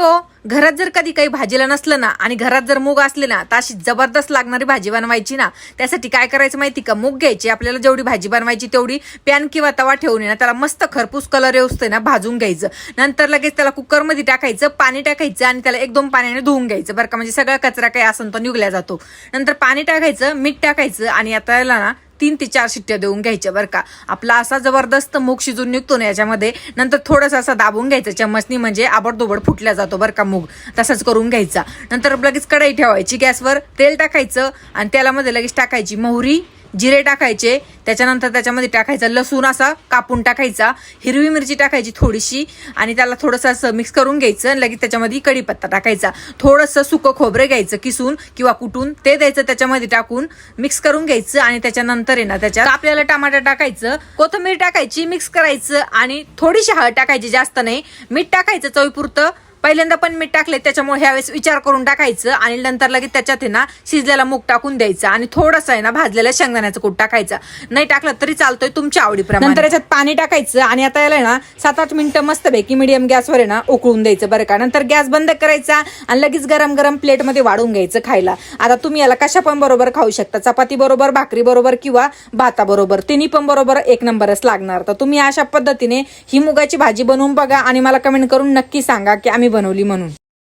हो? घरात जर कधी काही भाजीला नसलं ना आणि घरात जर मूग असले ना तर अशी जबरदस्त लागणारी भाजी बनवायची ना. त्यासाठी काय करायचं माहिती का? मूग घ्यायची आपल्याला जेवढी भाजी बनवायची तेवढी पॅन किंवा तवा ठेवून ना त्याला मस्त खरपूस कलर येऊसते ना भाजून घ्यायचं. नंतर लगेच त्याला कुकरमध्ये टाकायचं पाणी टाकायचं आणि त्याला एक दोन पाण्याने धुवून घ्यायचं. बरं का? म्हणजे सगळा कचरा काही असून तो निघल्या जातो. नंतर पाणी टाकायचं मीठ टाकायचं आणि आता ना तीन ते चार शिट्ट्या देऊन घ्यायच्या बरं का. आपला असा जबरदस्त मूग शिजून निघतो ना याच्यामध्ये नंतर थोडंसं असं दाबून घ्यायचा. चम्मचनी म्हणजे आबडदोबड फुटल्या जातो बरं का मूग. तसंच करून घ्यायचा. नंतर लगेच कढई ठेवायची. गॅसवर तेल टाकायचं आणि तेलामध्ये लगेच टाकायची मोहरी जिरे टाकायचे त्याच्यानंतर त्याच्यामध्ये टाकायचा लसूण असा कापून टाकायचा हिरवी मिरची टाकायची थोडीशी आणि त्याला थोडंसं असं मिक्स करून घ्यायचं आणि लगेच त्याच्यामध्ये कढीपत्ता टाकायचा. थोडंसं सुकं खोबरं घ्यायचं किसून किंवा कुटून ते द्यायचं त्याच्यामध्ये टाकून मिक्स करून घ्यायचं आणि त्याच्यानंतर आहे ना त्याच्यात आपल्याला टमाटर टाकायचं कोथंबीर टाकायची मिक्स करायचं आणि थोडीशी हळद टाकायची जास्त नाही. मीठ टाकायचं चवीपुरतं पहिल्यांदा पण मीठ टाकले त्याच्यामुळे ह्यावेळेस विचार करून टाकायचं आणि नंतर लगेच त्याच्यात आहे ना शिजलेला मूग टाकून द्यायचा आणि थोडंसं आहे ना भाजलेलं शेंगदाण्याचं कूट टाकायचं. नाही टाकलं तरी चालतोय तुमच्या आवडीप्रमाणे. नंतर याच्यात पाणी टाकायचं आणि आता याला ना सात आठ मिनिटं मस्त पैकी मिडियम गॅसवर आहे ना उकळून द्यायचं बरं का. नंतर गॅस बंद करायचा आणि लगेच गरम गरम प्लेटमध्ये वाढून घ्यायचं खायला. आता तुम्ही याला कशा पण बरोबर खाऊ शकता. चपाती बरोबर भाकरी बरोबर किंवा भाताबरोबर तिन्ही पण बरोबर एक नंबरच लागणार. तर तुम्ही अशा पद्धतीने ही मुगाची भाजी बनवून बघा आणि मला कमेंट करून नक्की सांगा की आम्ही बनवली म्हणून.